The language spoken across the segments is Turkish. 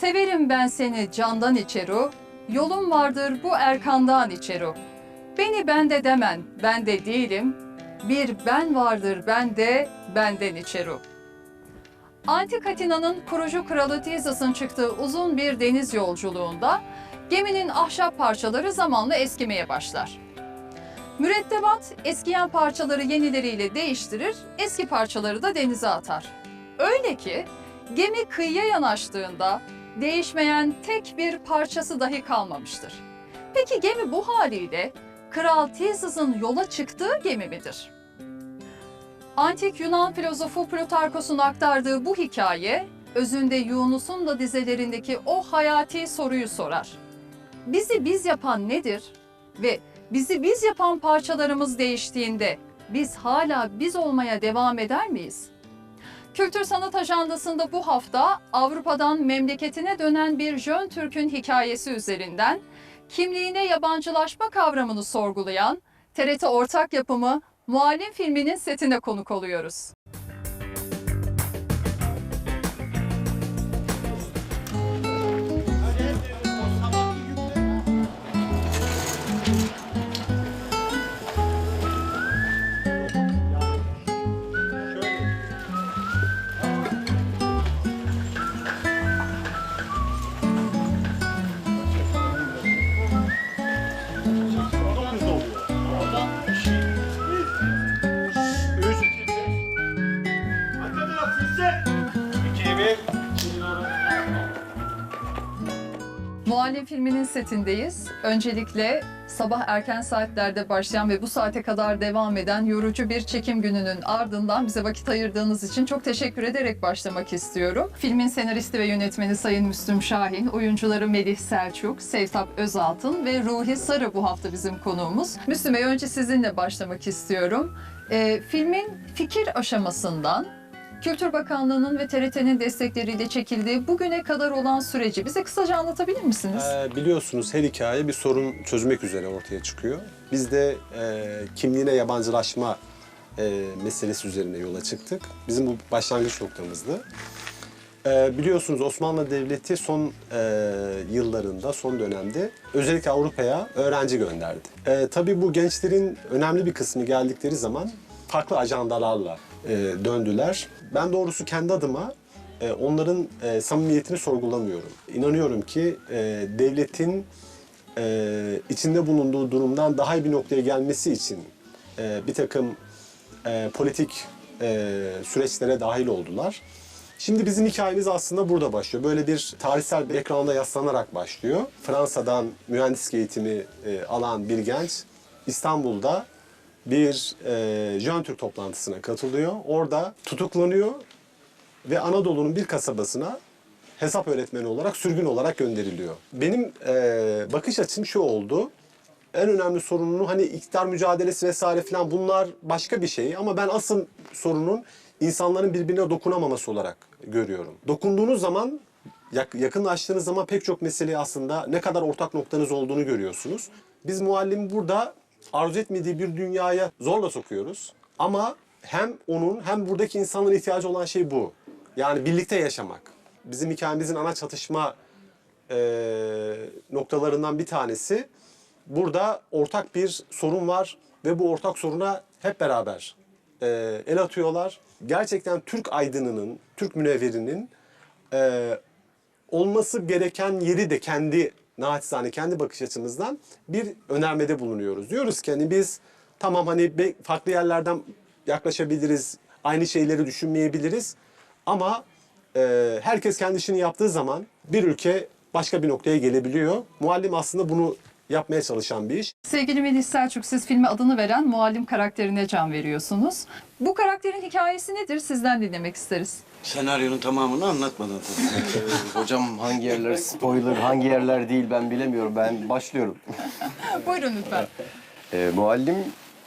Severim ben seni candan içeru, yolum vardır bu erkandan içeru. Beni bende demen, ben de değilim, bir ben vardır bende, benden içeru. Antik Atina'nın kurucu kralı Theseus'un çıktığı uzun bir deniz yolculuğunda geminin ahşap parçaları zamanla eskimeye başlar. Mürettebat eskiyen parçaları yenileriyle değiştirir, eski parçaları da denize atar. Öyle ki gemi kıyıya yanaştığında değişmeyen tek bir parçası dahi kalmamıştır. Peki gemi bu haliyle Kral Theseus'un yola çıktığı gemi midir? Antik Yunan filozofu Plutarkos'un aktardığı bu hikaye, özünde Yunus'un da dizelerindeki o hayati soruyu sorar. Bizi biz yapan nedir? Ve bizi biz yapan parçalarımız değiştiğinde biz hala biz olmaya devam eder miyiz? Kültür Sanat Ajandası'nda bu hafta Avrupa'dan memleketine dönen bir Jön Türk'ün hikayesi üzerinden kimliğine yabancılaşma kavramını sorgulayan TRT ortak yapımı Muallim filminin setine konuk oluyoruz. Muallim filminin setindeyiz. Öncelikle sabah erken saatlerde başlayan ve bu saate kadar devam eden yorucu bir çekim gününün ardından bize vakit ayırdığınız için çok teşekkür ederek başlamak istiyorum. Filmin senaristi ve yönetmeni Sayın Müslüm Şahin, oyuncuları Melih Selçuk, Sevtap Özaltın ve Ruhi Sarı bu hafta bizim konuğumuz. Müslüm Bey önce sizinle başlamak istiyorum. Ee, filmin fikir aşamasından Kültür Bakanlığı'nın ve TRT'nin destekleriyle çekildiği bugüne kadar olan süreci bize kısaca anlatabilir misiniz? Ee, biliyorsunuz her hikaye bir sorun çözmek üzere ortaya çıkıyor. Biz de e, kimliğine yabancılaşma e, meselesi üzerine yola çıktık. Bizim bu başlangıç noktamızdı. E, biliyorsunuz Osmanlı Devleti son e, yıllarında, son dönemde özellikle Avrupa'ya öğrenci gönderdi. E, tabii bu gençlerin önemli bir kısmı geldikleri zaman farklı ajandalarla e, döndüler. Ben doğrusu kendi adıma e, onların e, samimiyetini sorgulamıyorum. İnanıyorum ki e, devletin e, içinde bulunduğu durumdan daha iyi bir noktaya gelmesi için e, bir takım e, politik e, süreçlere dahil oldular. Şimdi bizim hikayemiz aslında burada başlıyor. Böyle bir tarihsel bir ekranda yaslanarak başlıyor. Fransa'dan mühendislik eğitimi e, alan bir genç İstanbul'da bir e, Jön Türk toplantısına katılıyor. Orada tutuklanıyor ve Anadolu'nun bir kasabasına hesap öğretmeni olarak sürgün olarak gönderiliyor. Benim e, bakış açım şu oldu. En önemli sorunun hani iktidar mücadelesi vesaire falan bunlar başka bir şey ama ben asıl sorunun insanların birbirine dokunamaması olarak görüyorum. Dokunduğunuz zaman yak- yakınlaştığınız zaman pek çok meseleyi aslında ne kadar ortak noktanız olduğunu görüyorsunuz. Biz muallim burada arzu etmediği bir dünyaya zorla sokuyoruz. Ama hem onun hem buradaki insanların ihtiyacı olan şey bu. Yani birlikte yaşamak. Bizim hikayemizin ana çatışma eee, noktalarından bir tanesi. Burada ortak bir sorun var ve bu ortak soruna hep beraber eee, el atıyorlar. Gerçekten Türk aydınının, Türk münevverinin eee, olması gereken yeri de kendi naçizane kendi bakış açımızdan bir önermede bulunuyoruz. Diyoruz ki hani biz tamam hani farklı yerlerden yaklaşabiliriz, aynı şeyleri düşünmeyebiliriz ama e, herkes kendi işini yaptığı zaman bir ülke başka bir noktaya gelebiliyor. Muallim aslında bunu yapmaya çalışan bir iş. Sevgili Melih Selçuk, siz filme adını veren muallim karakterine can veriyorsunuz. Bu karakterin hikayesi nedir? Sizden dinlemek isteriz. Senaryonun tamamını anlatmadan tabii. Hocam hangi yerler spoiler, hangi yerler değil ben bilemiyorum. Ben başlıyorum. Buyurun lütfen. E, muallim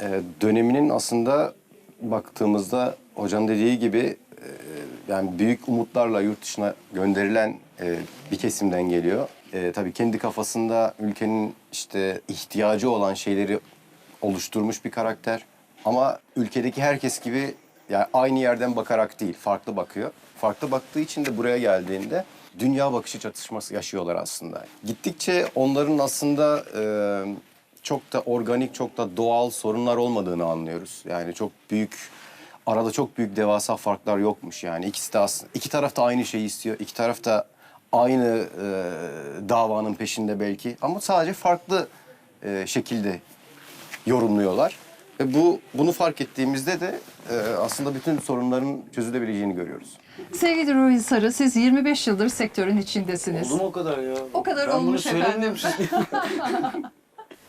e, döneminin aslında baktığımızda hocam dediği gibi e, yani büyük umutlarla yurt dışına gönderilen e, bir kesimden geliyor. E, tabii kendi kafasında ülkenin işte ihtiyacı olan şeyleri oluşturmuş bir karakter. Ama ülkedeki herkes gibi Yani aynı yerden bakarak değil, farklı bakıyor. Farklı baktığı için de buraya geldiğinde dünya bakışı çatışması yaşıyorlar aslında. Gittikçe onların aslında e, çok da organik, çok da doğal sorunlar olmadığını anlıyoruz. Yani çok büyük, arada çok büyük devasa farklar yokmuş yani. İkisi de aslında, iki taraf da aynı şeyi istiyor. İki taraf da aynı e, davanın peşinde belki. Ama sadece farklı e, şekilde yorumluyorlar. Ve bu bunu fark ettiğimizde de e, aslında bütün sorunların çözülebileceğini görüyoruz. Sevgili Ruhi Sarı, siz 25 yıldır sektörün içindesiniz. Oldu mu o kadar ya? O kadar ben olmuş bunu efendim.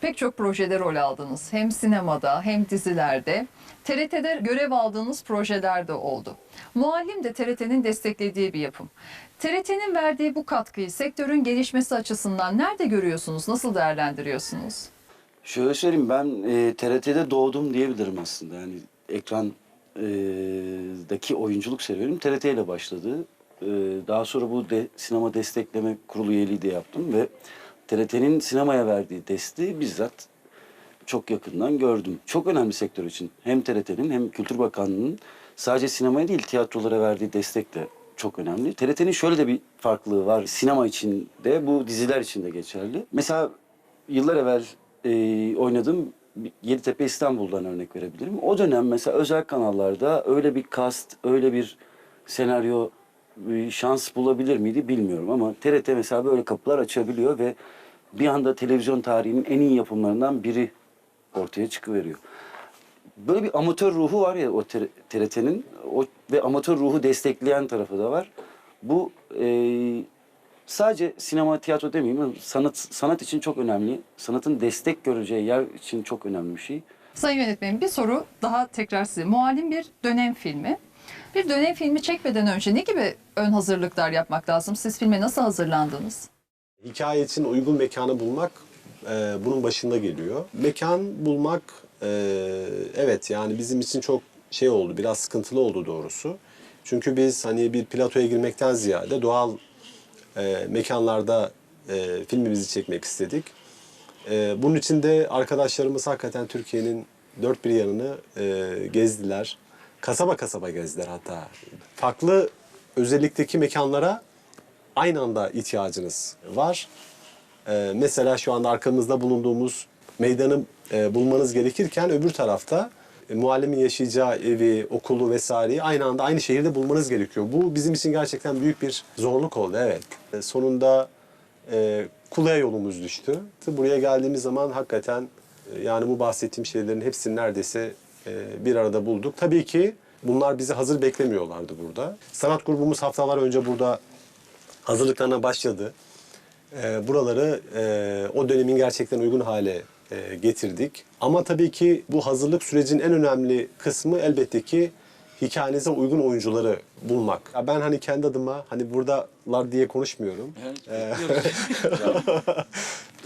Pek çok projede rol aldınız. Hem sinemada hem dizilerde. TRT'de görev aldığınız projeler de oldu. Muallim de TRT'nin desteklediği bir yapım. TRT'nin verdiği bu katkıyı sektörün gelişmesi açısından nerede görüyorsunuz? Nasıl değerlendiriyorsunuz? Şöyle söyleyeyim ben e, TRT'de doğdum diyebilirim aslında. Yani ekran e, oyunculuk serüvenim TRT ile başladı. E, daha sonra bu de, sinema destekleme kurulu üyeliği de yaptım ve TRT'nin sinemaya verdiği desteği bizzat çok yakından gördüm. Çok önemli sektör için. Hem TRT'nin hem Kültür Bakanlığı'nın sadece sinemaya değil tiyatrolara verdiği destek de çok önemli. TRT'nin şöyle de bir farklılığı var. Sinema için de bu diziler için de geçerli. Mesela yıllar evvel e, oynadığım Yeditepe İstanbul'dan örnek verebilirim. O dönem mesela özel kanallarda öyle bir cast, öyle bir senaryo şans bulabilir miydi bilmiyorum ama TRT mesela böyle kapılar açabiliyor ve bir anda televizyon tarihinin en iyi yapımlarından biri ortaya çıkıveriyor. Böyle bir amatör ruhu var ya o TRT'nin o ve amatör ruhu destekleyen tarafı da var. Bu e, sadece sinema, tiyatro demeyeyim sanat sanat için çok önemli. Sanatın destek göreceği yer için çok önemli bir şey. Sayın yönetmenim bir soru daha tekrar size. Muallim bir dönem filmi. Bir dönem filmi çekmeden önce ne gibi ön hazırlıklar yapmak lazım? Siz filme nasıl hazırlandınız? Hikaye için uygun mekanı bulmak e, bunun başında geliyor. Mekan bulmak e, evet yani bizim için çok şey oldu, biraz sıkıntılı oldu doğrusu. Çünkü biz hani bir platoya girmekten ziyade doğal e, mekanlarda e, filmimizi çekmek istedik. E, bunun için de arkadaşlarımız hakikaten Türkiye'nin dört bir yanını e, gezdiler. Kasaba kasaba gezdiler hatta. Farklı özellikteki mekanlara aynı anda ihtiyacınız var. Ee, mesela şu anda arkamızda bulunduğumuz meydanı e, bulmanız gerekirken öbür tarafta e, muallimin yaşayacağı evi, okulu vesaireyi aynı anda aynı şehirde bulmanız gerekiyor. Bu bizim için gerçekten büyük bir zorluk oldu evet. E, sonunda e, Kula'ya yolumuz düştü. Buraya geldiğimiz zaman hakikaten e, yani bu bahsettiğim şeylerin hepsini neredeyse bir arada bulduk. Tabii ki bunlar bizi hazır beklemiyorlardı burada. Sanat grubumuz haftalar önce burada hazırlıklarına başladı. E, buraları e, o dönemin gerçekten uygun hale e, getirdik. Ama tabii ki bu hazırlık sürecinin en önemli kısmı elbette ki hikayenize uygun oyuncuları bulmak. Ya ben hani kendi adıma hani buradalar diye konuşmuyorum. E,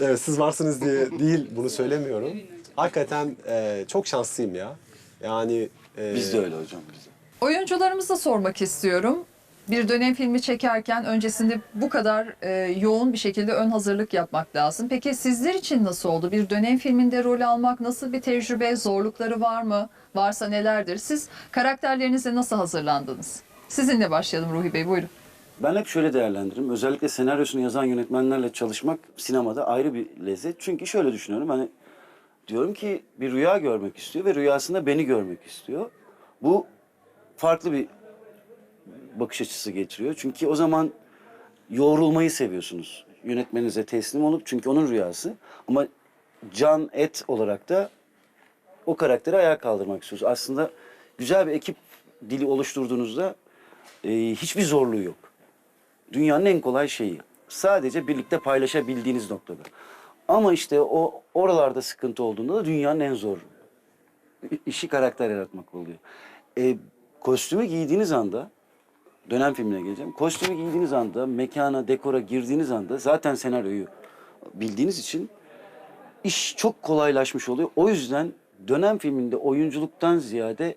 evet siz varsınız diye değil bunu söylemiyorum. Hakikaten e, çok şanslıyım ya. Yani e, Biz de öyle hocam biz de. Oyuncularımıza sormak istiyorum. Bir dönem filmi çekerken öncesinde bu kadar e, yoğun bir şekilde ön hazırlık yapmak lazım. Peki sizler için nasıl oldu? Bir dönem filminde rol almak nasıl bir tecrübe? Zorlukları var mı? Varsa nelerdir? Siz karakterlerinize nasıl hazırlandınız? Sizinle başlayalım Ruhi Bey, buyurun. Ben hep şöyle değerlendiririm. Özellikle senaryosunu yazan yönetmenlerle çalışmak sinemada ayrı bir lezzet. Çünkü şöyle düşünüyorum hani diyorum ki bir rüya görmek istiyor ve rüyasında beni görmek istiyor. Bu farklı bir bakış açısı getiriyor. Çünkü o zaman yoğrulmayı seviyorsunuz. Yönetmeninize teslim olup çünkü onun rüyası. Ama can et olarak da o karakteri ayağa kaldırmak istiyoruz. Aslında güzel bir ekip dili oluşturduğunuzda e, hiçbir zorluğu yok. Dünyanın en kolay şeyi. Sadece birlikte paylaşabildiğiniz noktada. Ama işte o oralarda sıkıntı olduğunda da dünyanın en zor işi karakter yaratmak oluyor. E, kostümü giydiğiniz anda, dönem filmine geleceğim. Kostümü giydiğiniz anda, mekana, dekora girdiğiniz anda zaten senaryoyu bildiğiniz için iş çok kolaylaşmış oluyor. O yüzden dönem filminde oyunculuktan ziyade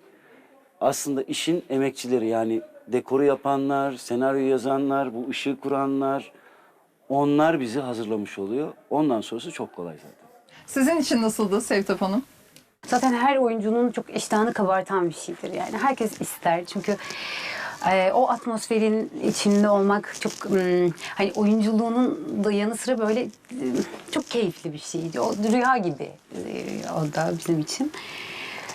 aslında işin emekçileri yani dekoru yapanlar, senaryo yazanlar, bu ışığı kuranlar onlar bizi hazırlamış oluyor. Ondan sonrası çok kolay zaten. Sizin için nasıldı Sevtap Hanım? Zaten her oyuncunun çok iştahını kabartan bir şeydir yani. Herkes ister çünkü e, o atmosferin içinde olmak çok hmm, hani oyunculuğunun da yanı sıra böyle hmm, çok keyifli bir şeydi. O rüya gibi e, o da bizim için.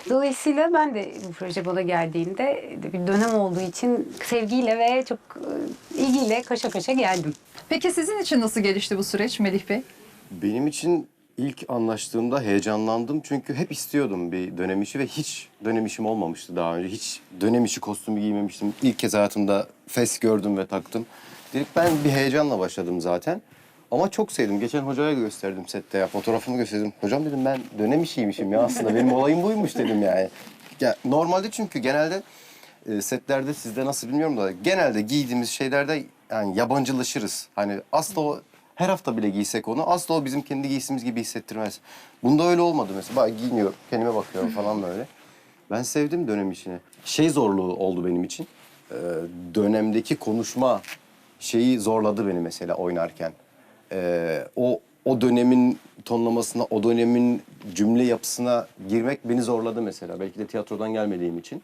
Dolayısıyla ben de bu proje bana geldiğinde bir dönem olduğu için sevgiyle ve çok e, ilgiyle kaşa kaşa geldim. Peki sizin için nasıl gelişti bu süreç Melih Bey? Benim için ilk anlaştığımda heyecanlandım çünkü hep istiyordum bir dönem işi ve hiç dönem işim olmamıştı daha önce. Hiç dönem işi kostümü giymemiştim. İlk kez hayatımda fes gördüm ve taktım. Dedik ben bir heyecanla başladım zaten. Ama çok sevdim. Geçen hocaya gösterdim sette ya. Fotoğrafımı gösterdim. Hocam dedim ben dönem işiymişim ya aslında. Benim olayım buymuş dedim yani. Ya, normalde çünkü genelde e, setlerde sizde nasıl bilmiyorum da genelde giydiğimiz şeylerde yani yabancılaşırız. Hani asla o her hafta bile giysek onu asla o bizim kendi giysimiz gibi hissettirmez. Bunda öyle olmadı mesela. Bak giyiniyorum, kendime bakıyorum falan böyle. Ben sevdim dönem işini. Şey zorluğu oldu benim için. Ee, dönemdeki konuşma şeyi zorladı beni mesela oynarken. Ee, o o dönemin tonlamasına, o dönemin cümle yapısına girmek beni zorladı mesela. Belki de tiyatrodan gelmediğim için.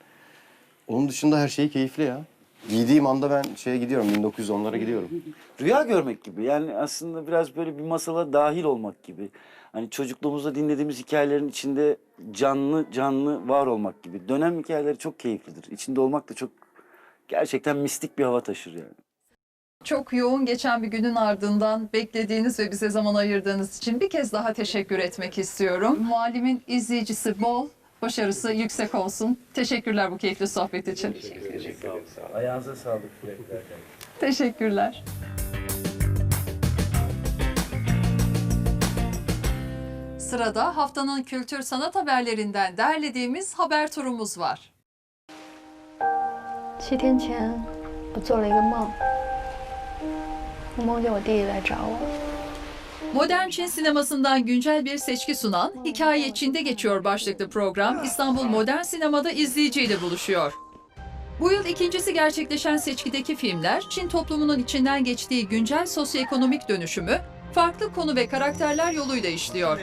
Onun dışında her şey keyifli ya. Giydiğim anda ben şeye gidiyorum, 1910'lara gidiyorum. Rüya görmek gibi. Yani aslında biraz böyle bir masala dahil olmak gibi. Hani çocukluğumuzda dinlediğimiz hikayelerin içinde canlı canlı var olmak gibi. Dönem hikayeleri çok keyiflidir. İçinde olmak da çok gerçekten mistik bir hava taşır yani. Çok yoğun geçen bir günün ardından beklediğiniz ve bize zaman ayırdığınız için bir kez daha teşekkür etmek istiyorum. Muallimin izleyicisi bol, başarısı yüksek olsun. Teşekkürler bu keyifli sohbet için. Ayağınıza sağlık. Teşekkürler. Sırada haftanın kültür sanat haberlerinden derlediğimiz haber turumuz var. 七天前，我做了一个梦，我梦见我弟弟来找我。 Modern Çin sinemasından güncel bir seçki sunan Hikaye Çin'de geçiyor başlıklı program İstanbul Modern Sinema'da izleyiciyle buluşuyor. Bu yıl ikincisi gerçekleşen seçkideki filmler Çin toplumunun içinden geçtiği güncel sosyoekonomik dönüşümü farklı konu ve karakterler yoluyla işliyor.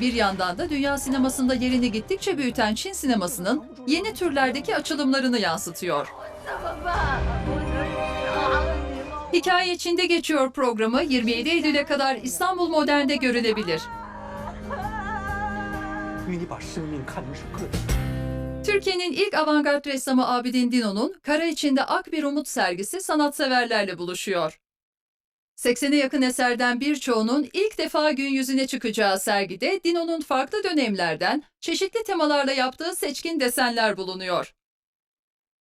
Bir yandan da dünya sinemasında yerini gittikçe büyüten Çin sinemasının yeni türlerdeki açılımlarını yansıtıyor. Hikaye içinde geçiyor programı 27 Eylül'e kadar İstanbul Modern'de görülebilir. Türkiye'nin ilk avantgard ressamı Abidin Dino'nun Kara içinde Ak Bir Umut sergisi sanatseverlerle buluşuyor. 80'e yakın eserden birçoğunun ilk defa gün yüzüne çıkacağı sergide Dino'nun farklı dönemlerden çeşitli temalarla yaptığı seçkin desenler bulunuyor.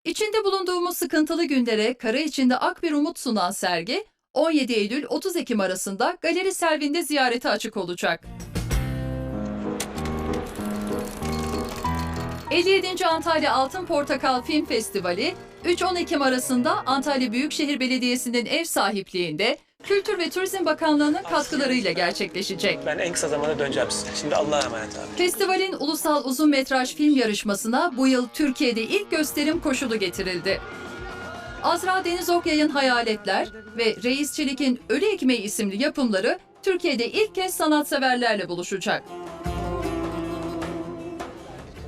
İçinde bulunduğumuz sıkıntılı günlere Kara İçinde Ak Bir Umut sunan sergi 17 Eylül-30 Ekim arasında Galeri Selvin'de ziyarete açık olacak. 57. Antalya Altın Portakal Film Festivali 3-10 Ekim arasında Antalya Büyükşehir Belediyesi'nin ev sahipliğinde Kültür ve Turizm Bakanlığı'nın katkılarıyla gerçekleşecek. Ben en kısa zamanda döneceğim size. Şimdi Allah'a emanet abi. Festivalin ulusal uzun metraj film yarışmasına bu yıl Türkiye'de ilk gösterim koşulu getirildi. Azra Deniz Okyay'ın Hayaletler ve Reis Çelik'in Ölü Ekmeği isimli yapımları Türkiye'de ilk kez sanatseverlerle buluşacak.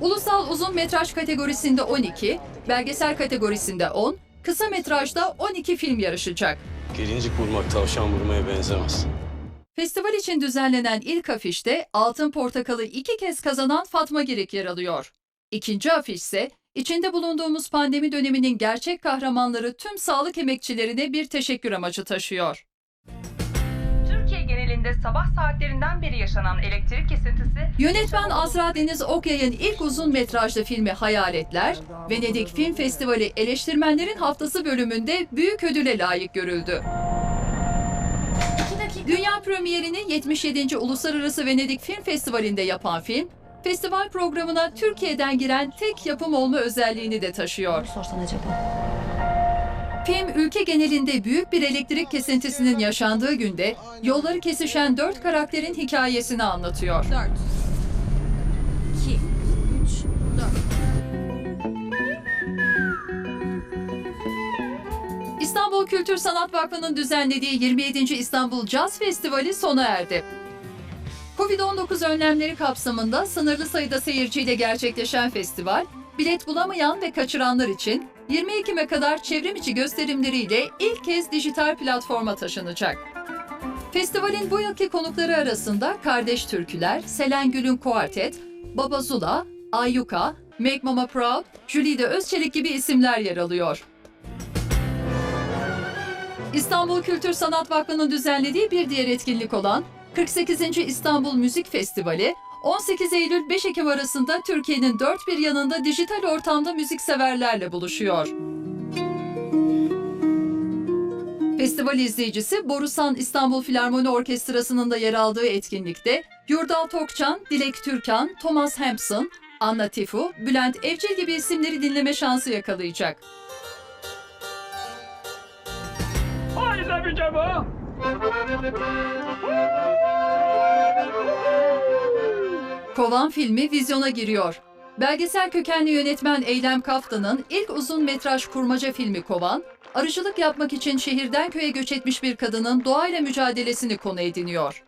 Ulusal uzun metraj kategorisinde 12, belgesel kategorisinde 10, kısa metrajda 12 film yarışacak. Gelincik vurmak tavşan vurmaya benzemez. Festival için düzenlenen ilk afişte Altın Portakal'ı iki kez kazanan Fatma Girik yer alıyor. İkinci afiş ise içinde bulunduğumuz pandemi döneminin gerçek kahramanları tüm sağlık emekçilerine bir teşekkür amacı taşıyor. Genelinde sabah saatlerinden beri yaşanan elektrik kesintisi Yönetmen Azra Deniz Okyay'ın ilk uzun metrajlı filmi Hayaletler, Venedik Film Festivali Eleştirmenlerin Haftası bölümünde büyük ödüle layık görüldü. Dünya premierini 77. Uluslararası Venedik Film Festivali'nde yapan film, festival programına Türkiye'den giren tek yapım olma özelliğini de taşıyor. Film ülke genelinde büyük bir elektrik kesintisinin yaşandığı günde yolları kesişen dört karakterin hikayesini anlatıyor. İstanbul Kültür Sanat Vakfı'nın düzenlediği 27. İstanbul Caz Festivali sona erdi. Covid-19 önlemleri kapsamında sınırlı sayıda seyirciyle gerçekleşen festival, bilet bulamayan ve kaçıranlar için 20 Ekim'e kadar çevrim içi gösterimleriyle ilk kez dijital platforma taşınacak. Festivalin bu yılki konukları arasında Kardeş Türküler, Selen Gül'ün Kuartet, Baba Zula, Ayyuka, Make Mama Proud, Jülide Özçelik gibi isimler yer alıyor. İstanbul Kültür Sanat Vakfı'nın düzenlediği bir diğer etkinlik olan 48. İstanbul Müzik Festivali 18 Eylül 5 Ekim arasında Türkiye'nin dört bir yanında dijital ortamda müzikseverlerle buluşuyor. Festival izleyicisi Borusan İstanbul Filarmoni Orkestrası'nın da yer aldığı etkinlikte Yurdal Tokcan, Dilek Türkan, Thomas Hampson, Anna Tifu, Bülent Evcil gibi isimleri dinleme şansı yakalayacak. Haydi bir cevap. Kovan filmi vizyona giriyor. Belgesel kökenli yönetmen Eylem Kaftan'ın ilk uzun metraj kurmaca filmi Kovan, arıcılık yapmak için şehirden köye göç etmiş bir kadının doğayla mücadelesini konu ediniyor.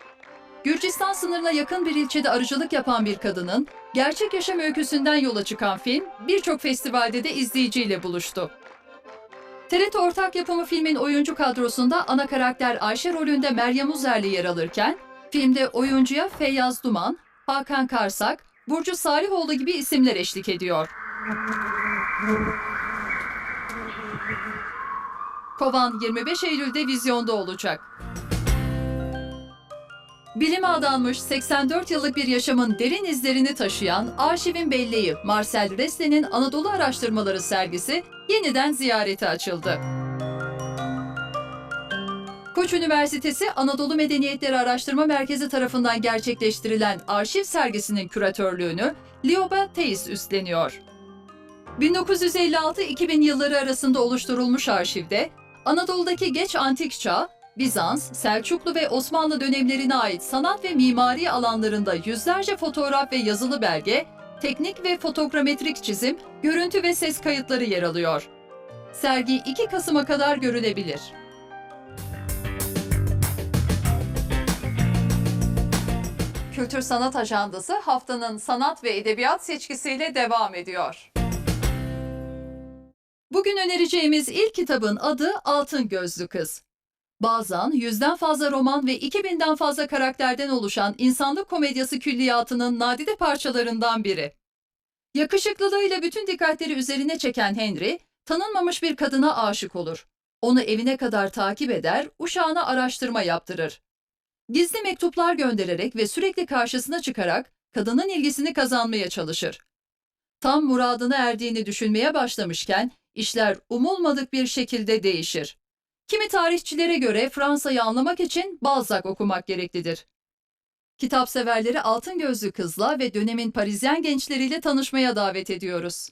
Gürcistan sınırına yakın bir ilçede arıcılık yapan bir kadının gerçek yaşam öyküsünden yola çıkan film birçok festivalde de izleyiciyle buluştu. TRT ortak yapımı filmin oyuncu kadrosunda ana karakter Ayşe rolünde Meryem Uzerli yer alırken, filmde oyuncuya Feyyaz Duman, Hakan Karsak, Burcu Salihoğlu gibi isimler eşlik ediyor. Kovan 25 Eylül'de vizyonda olacak. Bilime adanmış 84 yıllık bir yaşamın derin izlerini taşıyan Arşivin Belleği Marcel Resle'nin Anadolu Araştırmaları sergisi yeniden ziyarete açıldı. Koç Üniversitesi Anadolu Medeniyetleri Araştırma Merkezi tarafından gerçekleştirilen arşiv sergisinin küratörlüğünü Lioba Teis üstleniyor. 1956-2000 yılları arasında oluşturulmuş arşivde Anadolu'daki geç antik çağ, Bizans, Selçuklu ve Osmanlı dönemlerine ait sanat ve mimari alanlarında yüzlerce fotoğraf ve yazılı belge, teknik ve fotogrametrik çizim, görüntü ve ses kayıtları yer alıyor. Sergi 2 Kasım'a kadar görülebilir. Kültür Sanat Ajandası haftanın sanat ve edebiyat seçkisiyle devam ediyor. Bugün önereceğimiz ilk kitabın adı Altın Gözlü Kız. Bazan yüzden fazla roman ve 2000'den fazla karakterden oluşan insanlık komedyası külliyatının nadide parçalarından biri. Yakışıklılığıyla bütün dikkatleri üzerine çeken Henry, tanınmamış bir kadına aşık olur. Onu evine kadar takip eder, uşağına araştırma yaptırır. Gizli mektuplar göndererek ve sürekli karşısına çıkarak kadının ilgisini kazanmaya çalışır. Tam muradına erdiğini düşünmeye başlamışken işler umulmadık bir şekilde değişir. Kimi tarihçilere göre Fransa'yı anlamak için Balzac okumak gereklidir. Kitap severleri Altın Gözlü Kız'la ve dönemin Parisyen gençleriyle tanışmaya davet ediyoruz.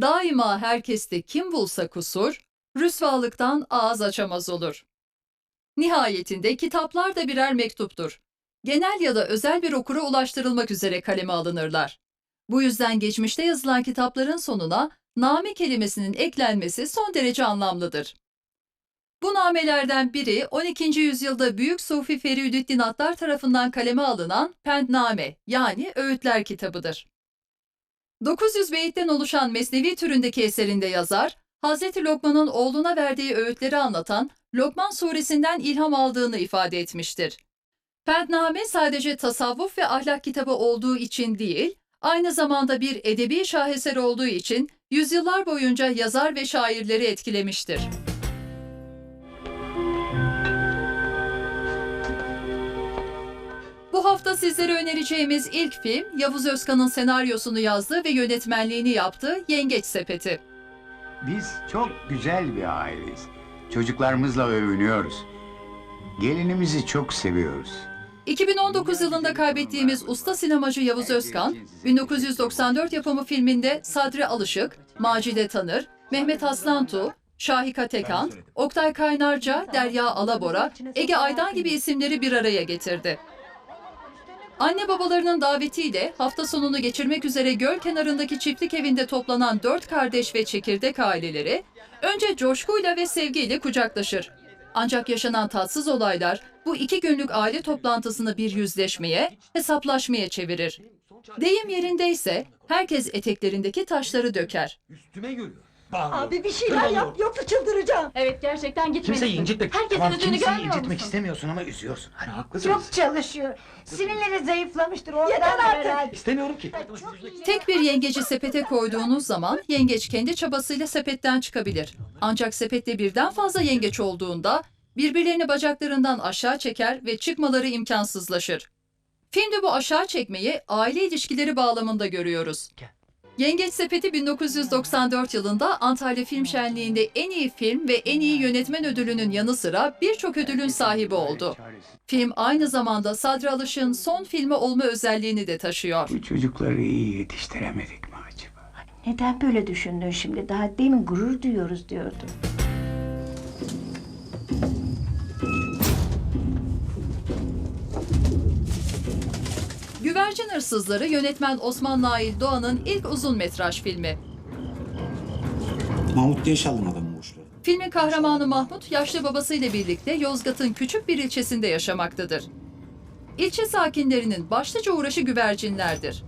Daima herkeste kim bulsa kusur, rüsvalıktan ağız açamaz olur. Nihayetinde kitaplar da birer mektuptur. Genel ya da özel bir okura ulaştırılmak üzere kaleme alınırlar. Bu yüzden geçmişte yazılan kitapların sonuna name kelimesinin eklenmesi son derece anlamlıdır. Bu namelerden biri 12. yüzyılda Büyük Sufi Feriüddin Attar tarafından kaleme alınan Pendname yani Öğütler kitabıdır. 900 beyitten oluşan Mesnevi türündeki eserinde yazar, Hz. Lokman'ın oğluna verdiği öğütleri anlatan Lokman suresinden ilham aldığını ifade etmiştir. Pendname sadece tasavvuf ve ahlak kitabı olduğu için değil, aynı zamanda bir edebi şaheser olduğu için yüzyıllar boyunca yazar ve şairleri etkilemiştir. Bu hafta sizlere önereceğimiz ilk film Yavuz Özkan'ın senaryosunu yazdığı ve yönetmenliğini yaptığı Yengeç Sepeti. Biz çok güzel bir aileyiz. Çocuklarımızla övünüyoruz. Gelinimizi çok seviyoruz. 2019 yılında kaybettiğimiz usta sinemacı Yavuz Özkan, 1994 yapımı filminde Sadri Alışık, Macide Tanır, Mehmet Aslantu, Şahika Tekan, Oktay Kaynarca, Derya Alabora, Ege Aydan gibi isimleri bir araya getirdi. Anne babalarının davetiyle hafta sonunu geçirmek üzere göl kenarındaki çiftlik evinde toplanan dört kardeş ve çekirdek aileleri önce coşkuyla ve sevgiyle kucaklaşır. Ancak yaşanan tatsız olaylar bu iki günlük aile toplantısını bir yüzleşmeye, hesaplaşmaya çevirir. Deyim yerindeyse herkes eteklerindeki taşları döker. Üstüme gülüyor. Abi bir şeyler yap yoksa çıldıracağım. Evet gerçekten gitmelisin. Kimseyi incitmek. Herkesin tamam, üzerine kimseyi görmüyor incitmek musun? istemiyorsun ama üzüyorsun. Hani haklısınız. Çok çalışıyor. Sinirleri zayıflamıştır ondan Yeter artık. herhalde. İstemiyorum ki. Tek bir yengeci sepete koyduğunuz zaman yengeç kendi çabasıyla sepetten çıkabilir. Ancak sepette birden fazla yengeç olduğunda birbirlerini bacaklarından aşağı çeker ve çıkmaları imkansızlaşır. Filmde bu aşağı çekmeyi aile ilişkileri bağlamında görüyoruz. Yengeç Sepeti 1994 yılında Antalya Film Şenliği'nde en iyi film ve en iyi yönetmen ödülünün yanı sıra birçok ödülün sahibi oldu. Film aynı zamanda Sadri Alış'ın son filmi olma özelliğini de taşıyor. Bu çocukları iyi yetiştiremedik mi acaba? Neden böyle düşündün şimdi? Daha demin gurur duyuyoruz diyordun. Güvercin Hırsızları yönetmen Osman Nail Doğan'ın ilk uzun metraj filmi. Mahmut diye çaldım adamı boşuna. Filmin kahramanı Mahmut, yaşlı babasıyla birlikte Yozgat'ın küçük bir ilçesinde yaşamaktadır. İlçe sakinlerinin başlıca uğraşı güvercinlerdir.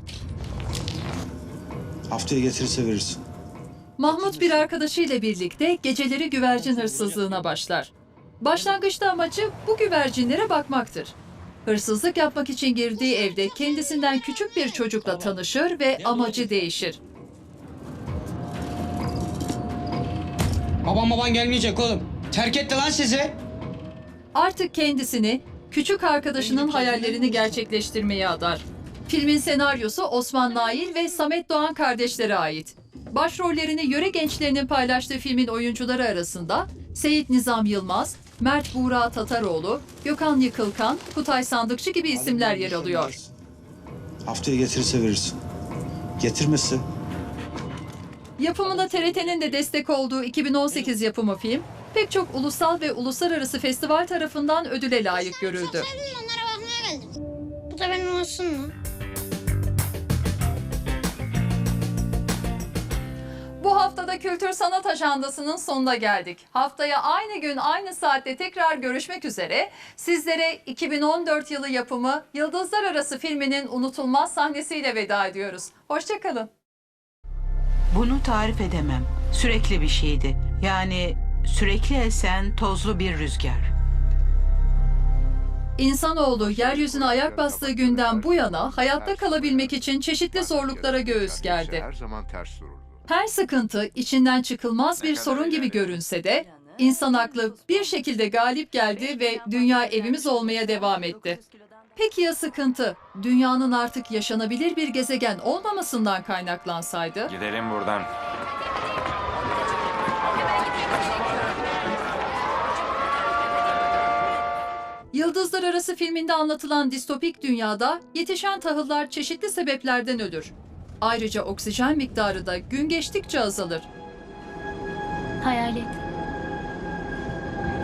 Haftaya getirirse verirsin. Mahmut bir arkadaşıyla birlikte geceleri güvercin hırsızlığına başlar. Başlangıçta amacı bu güvercinlere bakmaktır. Hırsızlık yapmak için girdiği evde kendisinden küçük bir çocukla tanışır ve amacı değişir. Babam baban gelmeyecek oğlum. Terk etti lan sizi. Artık kendisini küçük arkadaşının hayallerini gerçekleştirmeye adar. Filmin senaryosu Osman Nail ve Samet Doğan kardeşlere ait. Başrollerini yöre gençlerinin paylaştığı filmin oyuncuları arasında Seyit Nizam Yılmaz, Mert Buğra Tataroğlu, Gökhan Yıkılkan, Kutay Sandıkçı gibi isimler yer alıyor. Haftaya getirirse verirsin. Getirmezse Yapımına TRT'nin de destek olduğu 2018 yapımı film, pek çok ulusal ve uluslararası festival tarafından ödüle layık görüldü. Onlara bakmaya geldim. Bu da benim olsun mu? Bu haftada Kültür Sanat Ajandası'nın sonuna geldik. Haftaya aynı gün aynı saatte tekrar görüşmek üzere. Sizlere 2014 yılı yapımı Yıldızlar Arası filminin unutulmaz sahnesiyle veda ediyoruz. Hoşçakalın. Bunu tarif edemem. Sürekli bir şeydi. Yani sürekli esen tozlu bir rüzgar. İnsanoğlu yeryüzüne ayak bastığı günden bu yana hayatta kalabilmek için çeşitli zorluklara göğüs gerdi. Her zaman ters dururdu. Her sıkıntı içinden çıkılmaz bir sorun gibi görünse de insan aklı bir şekilde galip geldi ve dünya evimiz olmaya devam etti. Peki ya sıkıntı dünyanın artık yaşanabilir bir gezegen olmamasından kaynaklansaydı? Gidelim buradan. Yıldızlar Arası filminde anlatılan distopik dünyada yetişen tahıllar çeşitli sebeplerden ölür. Ayrıca oksijen miktarı da gün geçtikçe azalır. Hayalet.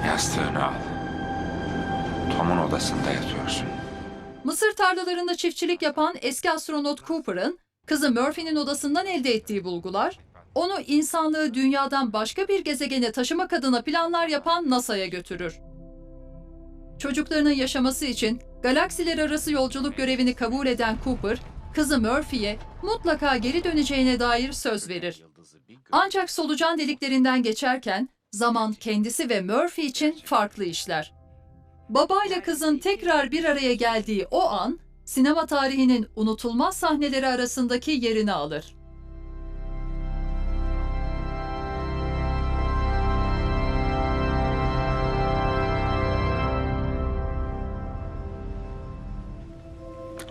Yastığını al. Tom'un odasında yatıyorsun. Mısır tarlalarında çiftçilik yapan eski astronot Cooper'ın kızı Murphy'nin odasından elde ettiği bulgular, onu insanlığı dünyadan başka bir gezegene taşımak adına planlar yapan NASA'ya götürür. Çocuklarının yaşaması için galaksiler arası yolculuk görevini kabul eden Cooper, kızı Murphy'ye mutlaka geri döneceğine dair söz verir. Ancak solucan deliklerinden geçerken zaman kendisi ve Murphy için farklı işler. Babayla kızın tekrar bir araya geldiği o an, sinema tarihinin unutulmaz sahneleri arasındaki yerini alır.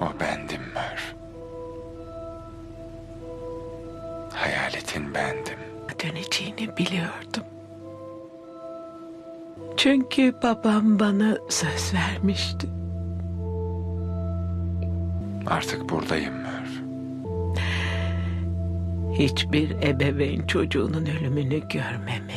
O bendim Mör. Hayaletin bendim. Döneceğini biliyordum. Çünkü babam bana söz vermişti. Artık buradayım Mör. Hiçbir ebeveyn çocuğunun ölümünü görmemeli.